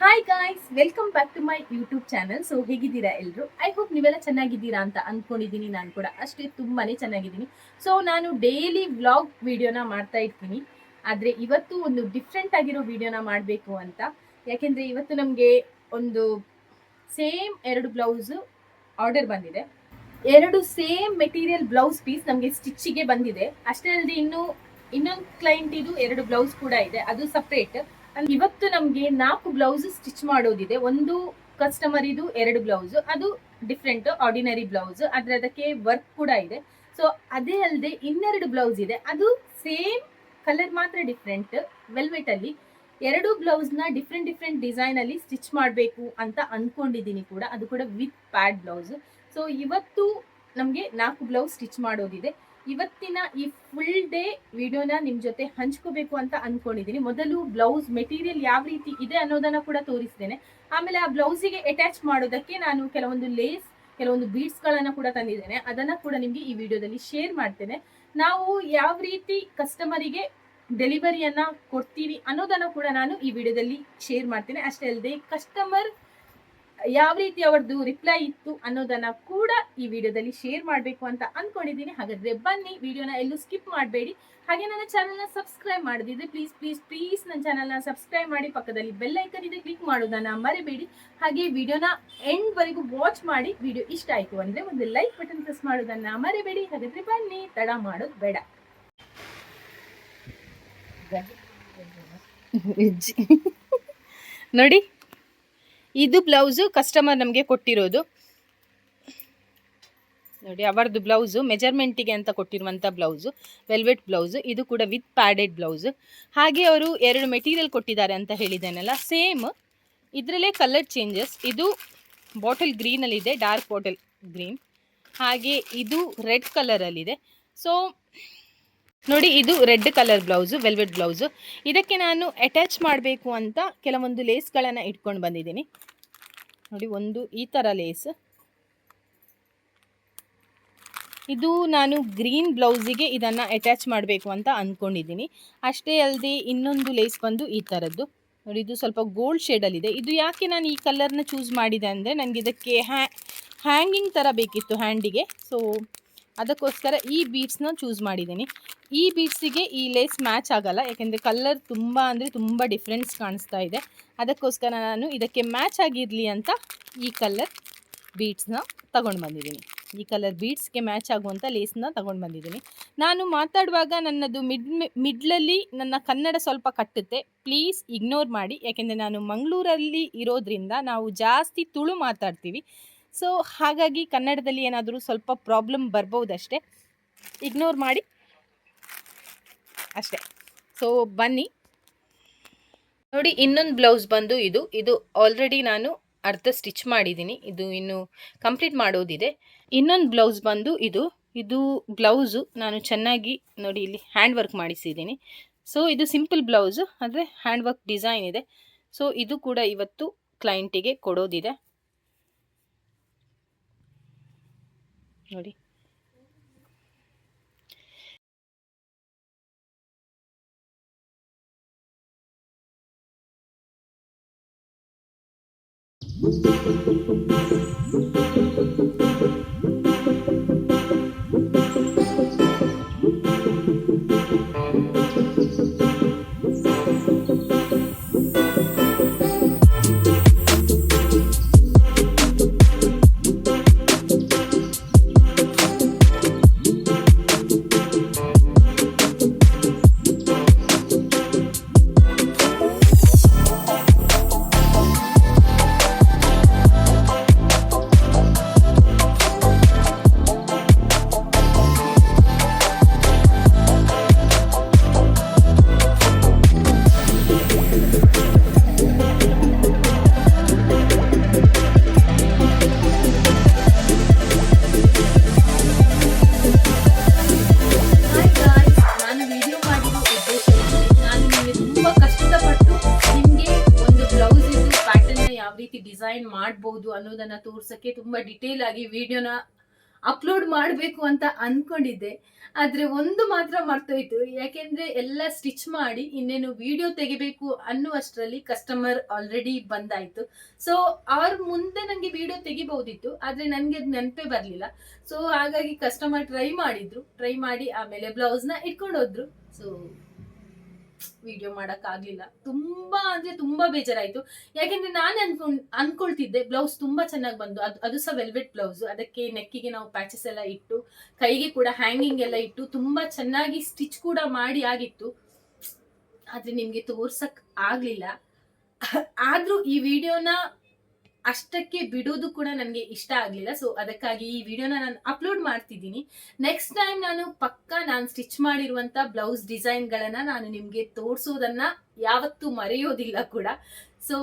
Hi guys welcome back to my YouTube channel so ಹೇಗಿದ್ದೀರಾ ಎಲ್ಲರೂ I hope ನೀವೆಲ್ಲ ಚೆನ್ನಾಗಿದ್ದೀರಾ ಅಂತ ಅಂದ್ಕೊಂಡಿದ್ದೀನಿ ನಾನು ಕೂಡ ಅಷ್ಟೇ ತುಂಬಾ ಚೆನ್ನಾಗಿದ್ದೀನಿ. ಸೊ ನಾನು ಡೈಲಿ ವ್ಲಾಗ್ ವಿಡಿಯೋನ ಮಾಡ್ತಾ ಇರ್ತೀನಿ. ಆದರೆ ಇವತ್ತು ಒಂದು ಡಿಫ್ರೆಂಟ್ ಆಗಿರೋ ವಿಡಿಯೋನ ಮಾಡಬೇಕು ಅಂತ. ಯಾಕೆಂದರೆ ಇವತ್ತು ನಮಗೆ ಒಂದು ಸೇಮ್ ಎರಡು ಬ್ಲೌಸು ಆರ್ಡರ್ ಬಂದಿದೆ. ಎರಡು ಸೇಮ್ ಮೆಟೀರಿಯಲ್ ಬ್ಲೌಸ್ ಪೀಸ್ ನಮಗೆ ಸ್ಟಿಚ್ಚಿಗೆ ಬಂದಿದೆ. ಅಷ್ಟೇ ಅಲ್ಲದೆ ಇನ್ನೂ ಇನ್ನೊಂದು ಕ್ಲೈಂಟಿದು ಎರಡು ಬ್ಲೌಸ್ ಕೂಡ ಇದೆ. ಅದು ಸಪ್ರೇಟ್ ಇವತ್ತು ನಮ್ಗೆ ನಾಲ್ಕು ಬ್ಲೌಸ್ ಸ್ಟಿಚ್ ಮಾಡೋದಿದೆ. ಒಂದು ಕಸ್ಟಮರ್ ಇದು ಎರಡು ಬ್ಲೌಸ್, ಅದು ಡಿಫ್ರೆಂಟ್ ಆರ್ಡಿನರಿ ಬ್ಲೌಸ್, ಆದ್ರೆ ಅದಕ್ಕೆ ವರ್ಕ್ ಕೂಡ ಇದೆ. ಸೊ ಅದೇ ಅಲ್ಲದೆ ಇನ್ನೆರಡು ಬ್ಲೌಸ್ ಇದೆ. ಅದು ಸೇಮ್ ಕಲರ್ ಮಾತ್ರ ಡಿಫ್ರೆಂಟ್ ವೆಲ್ವೆಟ್ ಅಲ್ಲಿ. ಎರಡು ಬ್ಲೌಸ್ನ ಡಿಫ್ರೆಂಟ್ ಡಿಫ್ರೆಂಟ್ ಡಿಸೈನ್ ಅಲ್ಲಿ ಸ್ಟಿಚ್ ಮಾಡಬೇಕು ಅಂತ ಅನ್ಕೊಂಡಿದ್ದೀನಿ ಕೂಡ. ಅದು ಕೂಡ ವಿತ್ ಪ್ಯಾಡ್ ಬ್ಲೌಸ್. ಸೊ ಇವತ್ತು ನಮಗೆ ನಾಲ್ಕು ಬ್ಲೌಸ್ ಸ್ಟಿಚ್ ಮಾಡೋದಿದೆ. ಇವತ್ತಿನ ಈ ಫುಲ್ ಡೇ ವಿಡಿಯೋನ ನಿಮ್ ಜೊತೆ ಹಂಚ್ಕೋಬೇಕು ಅಂತ ಅನ್ಕೊಂಡಿದ್ದೀನಿ ಮೊದಲು ಬ್ಲೌಸ್ ಮೆಟೀರಿಯಲ್ ಯಾವ ರೀತಿ ಇದೆ ಅನ್ನೋದನ್ನ ಕೂಡ ತೋರಿಸ್ತೇನೆ ಆಮೇಲೆ ಆ ಬ್ಲೌಸಿಗೆ ಅಟ್ಯಾಚ್ ಮಾಡೋದಕ್ಕೆ ನಾನು ಕೆಲವೊಂದು ಲೇಸ್ ಕೆಲವೊಂದು ಬೀಡ್ಸ್ ಗಳನ್ನ ಕೂಡ ತಂದಿದ್ದೇನೆ. ಅದನ್ನ ಕೂಡ ನಿಮ್ಗೆ ಈ ವಿಡಿಯೋದಲ್ಲಿ ಶೇರ್ ಮಾಡ್ತೇನೆ. ನಾವು ಯಾವ ರೀತಿ ಕಸ್ಟಮರಿಗೆ ಡೆಲಿವರಿಯನ್ನ ಕೊಡ್ತೀವಿ ಅನ್ನೋದನ್ನ ಕೂಡ ನಾನು ಈ ವಿಡಿಯೋದಲ್ಲಿ ಶೇರ್ ಮಾಡ್ತೇನೆ. ಅಷ್ಟೇ ಅಲ್ಲದೆ ಕಸ್ಟಮರ್ ಯಾವ ರೀತಿ ಅವ್ರದ್ದು ರಿಪ್ಲೈ ಇತ್ತು ಅನ್ನೋದನ್ನ ಕೂಡ ಈ ವಿಡಿಯೋದಲ್ಲಿ ಶೇರ್ ಮಾಡಬೇಕು ಅಂತ ಅನ್ಕೊಂಡಿದ್ದೀನಿ. ಹಾಗಾದ್ರೆ ಬನ್ನಿ, ವಿಡಿಯೋನ ಎಲ್ಲೂ ಸ್ಕಿಪ್ ಮಾಡಬೇಡಿ. ಹಾಗೆ ನನ್ನ ಚಾನಲ್ನ ಸಬ್ಸ್ಕ್ರೈಬ್ ಮಾಡದಿದ್ರೆ ಪ್ಲೀಸ್ ಪ್ಲೀಸ್ ಪ್ಲೀಸ್ ನನ್ನ ಚಾನಲ್ನ ಸಬ್ಸ್ಕ್ರೈಬ್ ಮಾಡಿ, ಪಕ್ಕದಲ್ಲಿ ಬೆಲ್ ಐಕನ್ ಇದೆ ಕ್ಲಿಕ್ ಮಾಡೋದನ್ನ ಮರಿಬೇಡಿ. ಹಾಗೆ ವಿಡಿಯೋನ ಎಂಡ್ ವರೆಗೂ ವಾಚ್ ಮಾಡಿ, ವಿಡಿಯೋ ಇಷ್ಟ ಆಯ್ತು ಅಂದ್ರೆ ಒಂದು ಲೈಕ್ ಬಟನ್ ಪ್ರೆಸ್ ಮಾಡೋದನ್ನ ಮರಿಬೇಡಿ. ಹಾಗಾದ್ರೆ ಬನ್ನಿ, ತಡ ಮಾಡೋದು ಬೇಡ. ನೋಡಿ ಇದು ಬ್ಲೌಸು ಕಸ್ಟಮರ್ ನಮಗೆ ಕೊಟ್ಟಿರೋದು. ನೋಡಿ ಅವರದ್ದು ಬ್ಲೌಸು, ಮೆಜರ್ಮೆಂಟಿಗೆ ಅಂತ ಕೊಟ್ಟಿರುವಂಥ ಬ್ಲೌಸು, ವೆಲ್ವೆಟ್ ಬ್ಲೌಸು, ಇದು ಕೂಡ ವಿತ್ ಪ್ಯಾಡೆಡ್ ಬ್ಲೌಸು. ಹಾಗೆ ಅವರು ಎರಡು ಮೆಟೀರಿಯಲ್ ಕೊಟ್ಟಿದ್ದಾರೆ ಅಂತ ಹೇಳಿದ್ದೇನಲ್ಲ ಸೇಮ್ ಇದರಲ್ಲೇ ಕಲರ್ ಚೇಂಜಸ್ ಇದು ಬಾಟಲ್ ಗ್ರೀನಲ್ಲಿದೆ ಡಾರ್ಕ್ ಬಾಟಲ್ ಗ್ರೀನ್ ಹಾಗೆ ಇದು ರೆಡ್ ಕಲರಲ್ಲಿದೆ ಸೊ ನೋಡಿ, ಇದು red colour blouse, velvet blouse. ಇದಕ್ಕೆ ನಾನು ಅಟ್ಯಾಚ್ ಮಾಡಬೇಕು ಅಂತ ಕೆಲವೊಂದು ಲೇಸ್ಗಳನ್ನು ಇಟ್ಕೊಂಡು ಬಂದಿದ್ದೀನಿ. ನೋಡಿ, ಒಂದು ಈ ಥರ ಲೇಸ್ ಇದು ನಾನು ಗ್ರೀನ್ ಬ್ಲೌಸಿಗೆ ಇದನ್ನು ಅಟ್ಯಾಚ್ ಮಾಡಬೇಕು ಅಂತ ಅಂದ್ಕೊಂಡಿದ್ದೀನಿ ಅಷ್ಟೇ ಅಲ್ಲದೆ ಇನ್ನೊಂದು ಲೇಸ್ ಬಂದು ಈ ಥರದ್ದು ನೋಡಿ, ಇದು ಸ್ವಲ್ಪ ಗೋಲ್ಡ್ ಶೇಡಲ್ಲಿದೆ ಇದು. ಯಾಕೆ ನಾನು ಈ ಕಲರ್ನ ಚೂಸ್ ಮಾಡಿದೆ ಅಂದರೆ, ನನಗೆ ಇದಕ್ಕೆ ಹ್ಯಾ ಹ್ಯಾಂಗಿಂಗ್ ಥರ ಬೇಕಿತ್ತು ಹ್ಯಾಂಡಿಗೆ ಸೊ ಅದಕ್ಕೋಸ್ಕರ ಈ ಬೀಡ್ಸ್ನ ಚೂಸ್ ಮಾಡಿದ್ದೀನಿ. ಈ ಬೀಡ್ಸಿಗೆ ಈ ಲೇಸ್ ಮ್ಯಾಚ್ ಆಗಲ್ಲ, ಯಾಕೆಂದರೆ ಕಲರ್ ತುಂಬ ಅಂದರೆ ತುಂಬ ಡಿಫ್ರೆನ್ಸ್ ಕಾಣಿಸ್ತಾ ಇದೆ. ಅದಕ್ಕೋಸ್ಕರ ನಾನು ಇದಕ್ಕೆ ಮ್ಯಾಚ್ ಆಗಿರಲಿ ಅಂತ ಈ ಕಲರ್ ಬೀಡ್ಸ್ನ ತಗೊಂಡು ಬಂದಿದ್ದೀನಿ. ಈ ಕಲರ್ ಬೀಡ್ಸ್ಗೆ ಮ್ಯಾಚ್ ಆಗುವಂಥ ಲೇಸ್ನ ತಗೊಂಡು ಬಂದಿದ್ದೀನಿ. ನಾನು ಮಾತಾಡುವಾಗ ನನ್ನದು ಮಿಡ್ ಮಿಡ್ಲಲ್ಲಿ ನನ್ನ ಕನ್ನಡ ಸ್ವಲ್ಪ ಕಟ್ಟುತ್ತೆ. ಪ್ಲೀಸ್ ಇಗ್ನೋರ್ ಮಾಡಿ, ಯಾಕೆಂದರೆ ನಾನು ಮಂಗಳೂರಲ್ಲಿ ಇರೋದ್ರಿಂದ ನಾವು ಜಾಸ್ತಿ ತುಳು ಮಾತಾಡ್ತೀವಿ. ಸೊ ಹಾಗಾಗಿ ಕನ್ನಡದಲ್ಲಿ ಏನಾದರೂ ಸ್ವಲ್ಪ ಪ್ರಾಬ್ಲಮ್ ಬರ್ಬೋದಷ್ಟೇ. ಇಗ್ನೋರ್ ಮಾಡಿ. ಅಷ್ಟೇ. ಸೊ ಬನ್ನಿ. ನೋಡಿ, ಇನ್ನೊಂದು ಬ್ಲೌಸ್ ಬಂದು ಇದು. ಇದು ಆಲ್ರೆಡಿ ನಾನು ಅರ್ಧ ಸ್ಟಿಚ್ ಮಾಡಿದ್ದೀನಿ. ಇದು ಇನ್ನು ಕಂಪ್ಲೀಟ್ ಮಾಡೋದಿದೆ. ಇನ್ನೊಂದು ಬ್ಲೌಸ್ ಬಂದು ಇದು. ಇದು ಬ್ಲೌಸು ನಾನು ಚೆನ್ನಾಗಿ ನೋಡಿ ಇಲ್ಲಿ ಹ್ಯಾಂಡ್ ವರ್ಕ್ ಮಾಡಿಸಿದ್ದೀನಿ. ಸೊ ಇದು ಸಿಂಪಲ್ ಬ್ಲೌಸು ಅಂದರೆ ಹ್ಯಾಂಡ್ ವರ್ಕ್ ಡಿಸೈನ್ ಇದೆ. ಸೊ ಇದು ಕೂಡ ಇವತ್ತು ಕ್ಲೈಂಟಿಗೆ ಕೊಡೋದಿದೆ. ನೋಡಿ ಹಾಯ್ ಡಿಸೈನ್ ಮಾಡಬಹುದು ಅನ್ನೋದನ್ನ ತೋರ್ಸಕ್ಕೆ ತುಂಬಾ ಡಿಟೇಲ್ ಆಗಿ ವಿಡಿಯೋನ ಅಪ್ಲೋಡ್ ಮಾಡಬೇಕು ಅಂತ ಅನ್ಕೊಂಡಿದ್ದೆ. ಆದ್ರೆ ಒಂದು ಮಾತ್ರ ಮರ್ತೋಯ್ತು. ಯಾಕೆಂದ್ರೆ ಎಲ್ಲ ಸ್ಟಿಚ್ ಮಾಡಿ ಇನ್ನೇನು ವಿಡಿಯೋ ತೆಗಿಬೇಕು ಅನ್ನುವಷ್ಟರಲ್ಲಿ ಕಸ್ಟಮರ್ ಆಲ್ರೆಡಿ ಬಂದಾಯ್ತು. ಸೊ ಅವ್ರ ಮುಂದೆ ನಂಗೆ ವಿಡಿಯೋ ತೆಗಿಬಹುದಿತ್ತು. ಆದ್ರೆ ನನ್ಗೆ ಅದು ನೆನಪೇ ಬರ್ಲಿಲ್ಲ. ಸೊ ಹಾಗಾಗಿ ಕಸ್ಟಮರ್ ಟ್ರೈ ಮಾಡಿದ್ರು. ಟ್ರೈ ಮಾಡಿ ಆಮೇಲೆ ಬ್ಲೌಸ್ನ ಇಟ್ಕೊಂಡು ಹೋದ್ರು ಸೊ ವಿಡಿಯೋ ಮಾಡಕ್ ತುಂಬ ಅಂದ್ರೆ ತುಂಬಾ ಯಾಕೆಂದರೆ ಯಾಕೆಂದ್ರೆ ನಾನು ಅನ್ಕೊಂಡ್, ಅನ್ಕೊಳ್ತಿದ್ದೆ ಬ್ಲೌಸ್ ತುಂಬಾ ಚೆನ್ನಾಗಿ ಬಂದು, ಅದು ಅದು ಸಹ ವೆಲ್ವೆಟ್ ಬ್ಲೌಸ್ ಅದಕ್ಕೆ ನೆಕ್ಕಿಗೆ ನಾವು ಪ್ಯಾಚಸ್ ಎಲ್ಲ ಇಟ್ಟು, ಕೈಗೆ ಕೂಡ ಹ್ಯಾಂಗಿಂಗ್ ಎಲ್ಲ ಇಟ್ಟು, ತುಂಬಾ ಚೆನ್ನಾಗಿ ಸ್ಟಿಚ್ ಕೂಡ ಮಾಡಿ ಆಗಿತ್ತು. ಆದ್ರೆ ನಿಮಗೆ ತೋರ್ಸಕ್ ಆಗಲಿಲ್ಲ. ಆದ್ರೂ ಈ ವಿಡಿಯೋನ ಅಷ್ಟಕ್ಕೆ ಬಿಡೋದು ಕೂಡ ನನಗೆ ಇಷ್ಟ ಆಗಲಿಲ್ಲ. ಸೊ ಅದಕ್ಕಾಗಿ ಈ ವಿಡಿಯೋನ ನಾನು ಅಪ್ಲೋಡ್ ಮಾಡ್ತಿದ್ದೀನಿ. ನೆಕ್ಸ್ಟ್ ಟೈಮ್ ನಾನು ಪಕ್ಕ ನಾನು ಸ್ಟಿಚ್ ಮಾಡಿರುವಂಥ ಬ್ಲೌಸ್ ಡಿಸೈನ್ಗಳನ್ನು ನಾನು ನಿಮಗೆ ತೋರಿಸೋದನ್ನ ಯಾವತ್ತೂ ಮರೆಯೋದಿಲ್ಲ ಕೂಡ. ಸೊ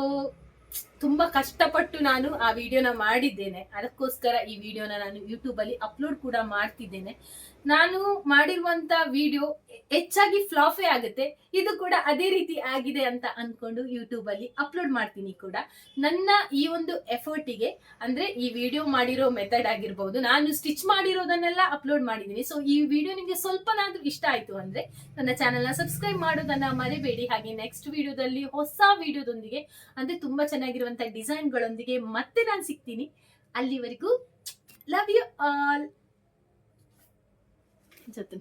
ತುಂಬಾ ಕಷ್ಟಪಟ್ಟು ನಾನು ಆ ವಿಡಿಯೋನ ಮಾಡಿದ್ದೇನೆ. ಅದಕ್ಕೋಸ್ಕರ ಈ ವಿಡಿಯೋನ ನಾನು ಯೂಟ್ಯೂಬ್ ಅಲ್ಲಿ ಅಪ್ಲೋಡ್ ಕೂಡ ಮಾಡ್ತಿದ್ದೇನೆ. ನಾನು ಮಾಡಿರುವಂತ ವಿಡಿಯೋ ಹೆಚ್ಚಾಗಿ ಫ್ಲಾಫೇ ಆಗುತ್ತೆ. ಇದು ಕೂಡ ಅದೇ ರೀತಿ ಆಗಿದೆ ಅಂತ ಅನ್ಕೊಂಡು ಯೂಟ್ಯೂಬ್ ಅಲ್ಲಿ ಅಪ್ಲೋಡ್ ಮಾಡ್ತೀನಿ ಕೂಡ. ನನ್ನ ಈ ಒಂದು ಎಫರ್ಟಿಗೆ ಅಂದ್ರೆ ಈ ವಿಡಿಯೋ ಮಾಡಿರೋ ಮೆಥಡ್ ಆಗಿರ್ಬೋದು, ನಾನು ಸ್ಟಿಚ್ ಮಾಡಿರೋದನ್ನೆಲ್ಲ ಅಪ್ಲೋಡ್ ಮಾಡಿದ್ದೀನಿ. ಸೊ ಈ ವಿಡಿಯೋ ನಿಮಗೆ ಸ್ವಲ್ಪನಾದ್ರೂ ಇಷ್ಟ ಆಯ್ತು ಅಂದ್ರೆ ನನ್ನ ಚಾನೆಲ್ನ ಸಬ್ಸ್ಕ್ರೈಬ್ ಮಾಡೋದನ್ನ ಮರಿಬೇಡಿ. ಹಾಗೆ ನೆಕ್ಸ್ಟ್ ವಿಡಿಯೋದಲ್ಲಿ ಹೊಸ ವಿಡಿಯೋದೊಂದಿಗೆ, ಅಂದ್ರೆ ತುಂಬಾ ಚೆನ್ನಾಗಿರುವಂತ ಡಿಸೈನ್ಗಳೊಂದಿಗೆ ಮತ್ತೆ ನಾನು ಸಿಗ್ತೀನಿ. ಅಲ್ಲಿವರೆಗೂ ಲವ್ ಯು ಆಲ್. ಜೊತೆ